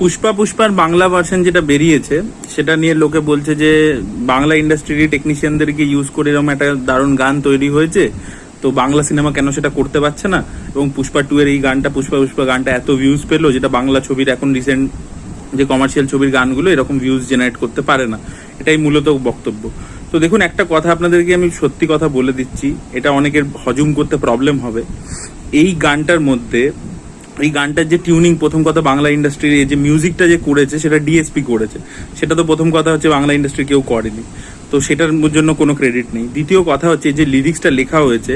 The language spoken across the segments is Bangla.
পুষ্পা পুষ্পার বাংলা ভার্সন যেটা বেরিয়েছে, সেটা নিয়ে লোকে বলছে যে, বাংলা ইন্ডাস্ট্রির টেকনিশিয়ানদেরকে ইউজ করে এরকম একটা দারুণ গান তৈরি হয়েছে। তো বাংলা সিনেমা কেন সেটা করতে পারছে না? এবং পুষ্পা টু এর এই গানটা, পুষ্পা পুষ্পা গানটা এত ভিউজ পেল, যেটা বাংলা ছবির এখন রিসেন্ট যে কমার্শিয়াল ছবির গানগুলো, এরকম ভিউজ জেনারেট করতে পারে না। এটাই মূলত বক্তব্য। তো দেখুন, একটা কথা আপনাদেরকে আমি সত্যি কথা বলে দিচ্ছি, এটা অনেকের হজম করতে প্রবলেম হবে। এই গানটার মধ্যে এই গানটার যে টিউনিং প্রথম কথা বাংলা ইন্ডাস্ট্রির এই যে মিউজিকটা যে করেছে, সেটা ডিএসপি করেছে। সেটা তো প্রথম কথা হচ্ছে বাংলা ইন্ডাস্ট্রি কেউ করেনি। তো সেটার জন্য কোনো ক্রেডিট নেই। দ্বিতীয় কথা হচ্ছে যে লিরিক্সটা লেখা হয়েছে,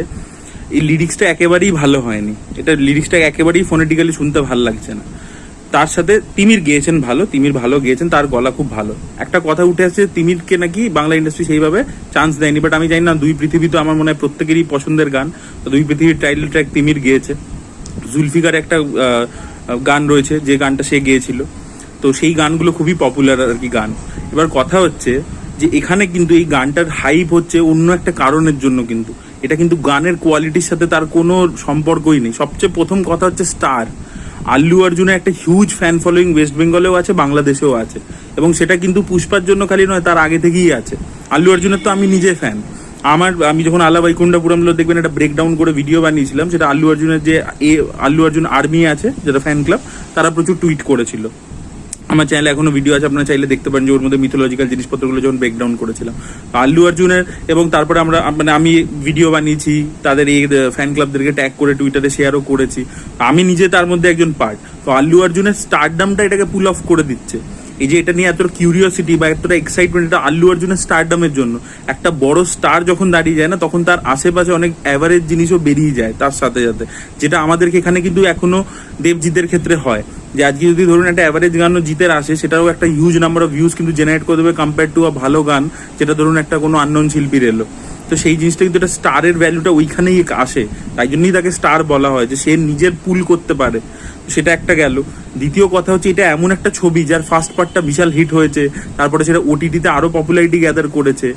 এই লিরিক্সটা একেবারেই ভালো হয়নি। এটা লিরিক্সটা একেবারেই ফোনেটিক্যালি শুনতে ভালো লাগছে না। তার সাথে তিমির গেয়েছেন ভালো, তিমির ভালো গেয়েছেন, তার গলা খুব ভালো। একটা কথা উঠে আসছে, তিমিরকে নাকি বাংলা ইন্ডাস্ট্রি সেইভাবে চান্স দেয়নি বাট আমি জানি না, দুই পৃথিবী তো আমার মনে হয় প্রত্যেকেরই পছন্দের গান। তো দুই পৃথিবীর টাইটেল ট্র্যাক তিমির গেয়েছে। জুলফিকার একটা গান রয়েছে, যে গানটা সে গেয়েছিল। তো সেই গানগুলো খুবই পপুলার আর কি গান। এবার কথা হচ্ছে যে এখানে কিন্তু এই গানটার হাইপ হচ্ছে অন্য একটা কারণের জন্য কিন্তু। এটা কিন্তু গানের কোয়ালিটির সাথে তার কোনো সম্পর্কই নেই। সবচেয়ে প্রথম কথা হচ্ছে স্টার আল্লু অর্জুনের একটা হিউজ ফ্যান ফলোয়িং ওয়েস্ট বেঙ্গলেও আছে বাংলাদেশেও আছে। এবং সেটা কিন্তু পুষ্পার জন্য খালি নয়, তার আগে থেকেই আছে। আল্লু অর্জুনের তো আমি নিজে ফ্যান আমার, আমি যখন আলা বৈকুণ্ঠপুরমলো দেখবেন একটা ব্রেকডাউন করে ভিডিও বানিয়েছিলাম, সেটা আল্লু অর্জুনের যে এ, আল্লু অর্জুন আর্মি আছে, যেটা ফ্যান ক্লাব তারা প্রচুর টুইট করেছিল। আমার চ্যানেলে এখনও ভিডিও আছে, আপনারা চাইলে দেখতে পারেন যে ওর মধ্যে মিথোলজিক্যাল জিনিসপত্রগুলো যখন ব্রেকডাউন করেছিলাম। আল্লু অর্জুনের এবং তারপরে আমরা মানে আমি ভিডিও বানিয়েছি, তাদের এই ফ্যান ক্লাবদেরকে ট্যাগ করে টুইটারে শেয়ারও করেছি। আমি নিজে তার মধ্যে একজন পার্ট তো আল্লু অর্জুনের স্টারডামটা এটাকে পুল অফ করে দিচ্ছে। এই যে এটা নিয়ে এত কিউরিওসিটি বা এতটা এক্সাইটমেন্ট এটা আল্লু অর্জুনের স্টারডামের জন্য। একটা বড় স্টার যখন দাঁড়িয়ে যায় না, তখন তার আশেপাশে অনেক অ্যাভারেজ জিনিসও বেরিয়ে যায় তার সাথে সাথে। যেটা আমাদেরকে এখানে কিন্তু এখনও দেবজিতের ক্ষেত্রে হয়। যে আজকে যদি ধরুন একটা অ্যাভারেজ গানও জিতের আসে সেটাও একটা হিউজ নাম্বার অফ ভিউজ কিন্তু জেনারেট করে দেবে কম্পেয়ার টু আ ভালো গান, যেটা ধরুন একটা কোনো আননোন শিল্পীর এলো। তো সেই জিনিসটা কিন্তু একটা স্টারের ভ্যালুটা ওইখানেই আসে। তাই জন্যই তাকে স্টার বলা হয়, যে সে নিজের পুল করতে পারে। সেটা একটা গেল। দ্বিতীয় কথা হচ্ছে, এটা এমন একটা ছবি যার ফার্স্ট পার্টটা বিশাল হিট হয়েছে, তারপরে সেটা ওটিটিতে আরও পপুলারিটি গ্যাদার করেছে।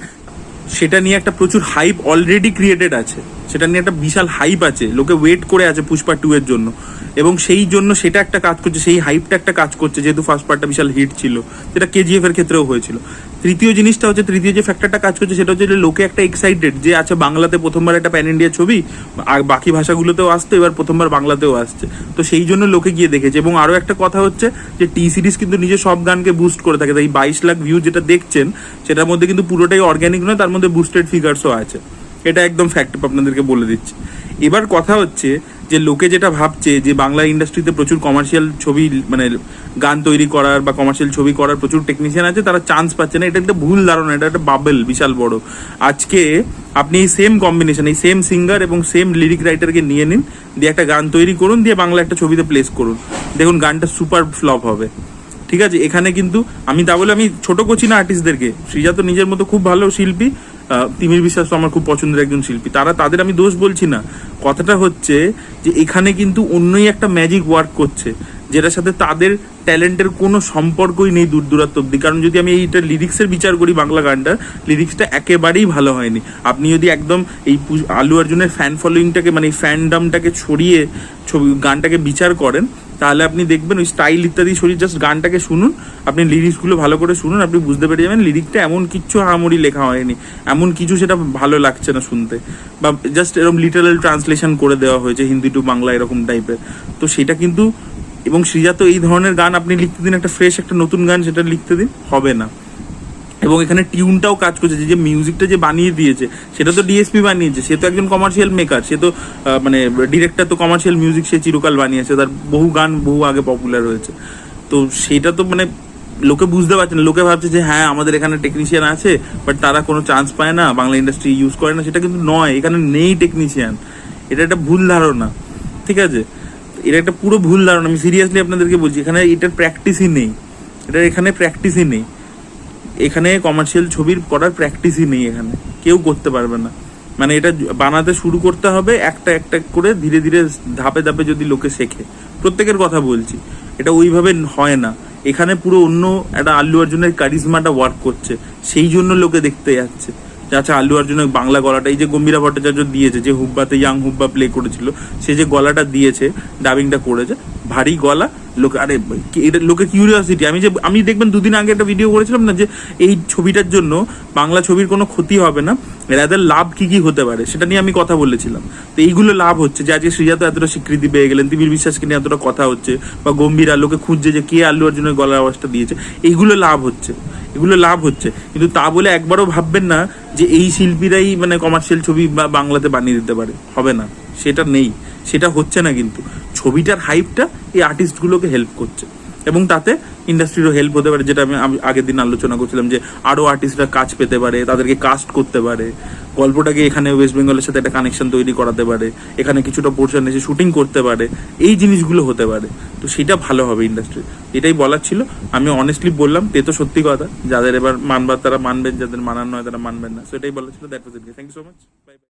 সেটা নিয়ে একটা প্রচুর হাইপ অলরেডি ক্রিয়েটেড আছে। সেটা নিয়ে একটা বিশাল হাইপ আছে। লোকে ওয়েট করে আছে পুষ্পা টু এর জন্য। এবং সেই জন্য সেটা একটা কাজ করছে, সেই হাইপটা একটা কাজ করছে, যেহেতু ফার্স্ট পার্টটা বিশাল হিট ছিল, যেটা কেজিএফ এর ক্ষেত্রেও হয়েছিল। তৃতীয় জিনিসটা হচ্ছে, তৃতীয় যে ফ্যাক্টরটা কাজ করছে, সেটা হচ্ছে যে লোকে একটা এক্সাইটেড যে আছে বাংলাতে প্রথমবার একটা প্যান ইন্ডিয়া ছবি, আর বাকি ভাষাগুলোতেও আসতো, এবার প্রথমবার বাংলাতেও আসছে। তো সেই জন্য লোকে গিয়ে দেখেছে। এবং আরও একটা কথা হচ্ছে যে টি সিরিজ কিন্তু নিজে সব গানকে বুস্ট করে থাকে। তাই বাইশ লাখ ভিউ যেটা দেখছেন, সেটার মধ্যে কিন্তু পুরোটাই অর্গ্যানিক নয়, তার মধ্যে বুস্টেড ফিগার্সও আছে। এটা একদম ফ্যাক্ট আপনাদেরকে বলে দিচ্ছি। এবার কথা হচ্ছে যে লোকে যেটা ভাবছে যে বাংলা ইন্ডাস্ট্রিতে প্রচুর কমার্শিয়াল ছবি মানে গান তৈরি করার বা কমার্শিয়াল ছবি করার প্রচুর টেকনিশিয়ান আছে, তারা চান্স পাচ্ছে না। এটা একটা ভুল ধারণা, এটা একটা বাবেল বিশাল বড়। আজকে আপনি এই সেম কম্বিনেশন এই সেম সিঙ্গার এবং সেম লিরিক রাইটারকে নিয়ে নিন, দিয়ে একটা গান তৈরি করুন, দিয়ে বাংলা একটা ছবিতে প্লেস করুন। দেখুন, গানটা সুপার ফ্লপ হবে। ঠিক আছে? এখানে কিন্তু আমি তা বলে আমি ছোট করছি না আর্টিস্টদেরকে সৃজা তো নিজের মতো খুব ভালো শিল্পী তিমির বিশ্বাস তো আমার খুব পছন্দের একজন শিল্পী। তারা, তাদের আমি দোষ বলছি না। কথাটা হচ্ছে যে, এখানে কিন্তু অন্যই একটা ম্যাজিক ওয়ার্ক করছে, যেটার সাথে তাদের ট্যালেন্টের কোনো সম্পর্কই নেই দূর দূরাত্ম অব্দি। কারণ যদি আমি এইটা লিরিক্সের বিচার করি বাংলা গানটার লিরিক্সটা একেবারেই ভালো হয়নি। আপনি যদি একদম এই আলু অর্জুনের ফ্যান ফলোয়িংটাকে মানে ফ্যানডামটাকে ছড়িয়ে ছবি গানটাকে বিচার করেন তাহলে আপনি দেখবেন ওই স্টাইল ইত্যাদি শরীর জাস্ট গানটাকে শুনুন, আপনি লিরিক্সগুলো ভালো করে শুনুন, আপনি বুঝতে পেরে যাবেন লিরিকটা এমন কিচ্ছু হামরি লেখা হয়নি, এমন কিছু সেটা ভালো লাগছে না শুনতে। বা জাস্ট এরকম লিটারাল ট্রান্সলেশন করে দেওয়া হয়েছে, হিন্দি টু বাংলা এরকম টাইপের তো সেটা কিন্তু, এবং সৃজাত এই ধরনের গান আপনি লিখতে দিন, একটা ফ্রেশ একটা নতুন গান সেটা লিখতে দিন, হবে না। এবং এখানে টিউনটাও কাজ করছে, যে মিউজিকটা যে বানিয়ে দিয়েছে, সেটা তো ডিএসপি বানিয়েছে, সে তো একজন কমার্শিয়াল মেকার সে তো মানে ডিরেক্টর তো কমার্শিয়াল মিউজিক সে চিরকাল বানিয়েছে, তার বহু গান বহু আগে পপুলার হয়েছে। তো সেটা তো মানে লোকে বুঝতে পারছে না, লোকে ভাবছে যে হ্যাঁ আমাদের এখানে টেকনিশিয়ান আছে বাট তারা কোনো চান্স পায় না, বাংলা ইন্ডাস্ট্রি ইউজ করে না, সেটা কিন্তু নয়, এখানে নেই টেকনিশিয়ান এটা একটা ভুল ধারণা, ঠিক আছে? এটা একটা পুরো ভুল ধারণা, আমি সিরিয়াসলি আপনাদেরকে বলছি, এখানে এটার প্র্যাকটিসই নেই, এটার এখানে প্র্যাকটিসই নেই। এখানে কমার্শিয়াল ছবির করার প্র্যাকটিসই নেই এখানে। কেউ করতে পারবে না। মানে এটা বানাতে শুরু করতে হবে, একটা একটা করে ধীরে ধীরে ধাপে ধাপে যদি লোকে শেখে। প্রত্যেকের কথা বলছি, এটা ওইভাবে হয় না। এখানে পুরো অন্য একটা আল্লু অর্জুনের কারিজমাটা ওয়ার্ক করছে। সেই জন্য লোকে দেখতে যাচ্ছে। আচ্ছা আল্লু অর্জুনের বাংলা গলাটা। এই যে গম্ভীরা ভট্টাচার্য দিয়েছে, যে হুব্বাতে ইয়াং হুব্বা প্লে করেছিল, সে যে গলাটা দিয়েছে ডাবিংটা করেছে, ভারী গলা লোক, আরে, এটা লোকের কিউরিয়াসিটি আমি যে, আমি দেখবেন দুদিন আগে একটা ভিডিও করেছিলাম না যে, এই ছবিটার জন্য বাংলা ছবির কোনো ক্ষতি হবে না রাদার লাভ কি কি হতে পারে, সেটা নিয়ে আমি কথা বলেছিলাম। তো এইগুলো লাভ হচ্ছে, যে আজকে শ্রীজাত এতটা স্বীকৃতি পেয়ে গেলেন, তিমির বিশ্বাসকে নিয়ে এতটা কথা হচ্ছে, বা গম্ভীর আলোকে খুঁজছে যে কে আল্লু অর্জুনের গলার আওয়াজটা দিয়েছে, এইগুলো লাভ হচ্ছে, এগুলো লাভ হচ্ছে। কিন্তু তা বলে একবারও ভাববেন না যে এই শিল্পীরাই মানে কমার্শিয়াল ছবি বা বাংলাতে বানিয়ে দিতে পারে, হবে না। সেটা নেই, সেটা হচ্ছে না কিন্তু। ছবিটার হাইপটা এই আর্টিস্টগুলোকে হেল্প করছে। এবং তাতে ইন্ডাস্ট্রিরও হেল্প হতে পারে, যেটা আমি আমি আগের দিন আলোচনা করছিলাম যে আরও আর্টিস্টরা কাজ পেতে পারে, তাদেরকে কাস্ট করতে পারে। গল্পটাকে এখানে ওয়েস্ট বেঙ্গলের সাথে একটা কানেকশন তৈরি করাতে পারে, এখানে কিছুটা পোর্শন এসে শুটিং করতে পারে, এই জিনিসগুলো হতে পারে। তো সেটা ভালো হবে ইন্ডাস্ট্রি এটাই বলার ছিল। আমি অনেস্টলি বললাম, তে তো সত্যি কথা, যাদের এবার মানবার তারা মানবেন, যাদের মানার নয় তারা মানবেন না। সেটাই বলার ছিল that was it thank you so much bye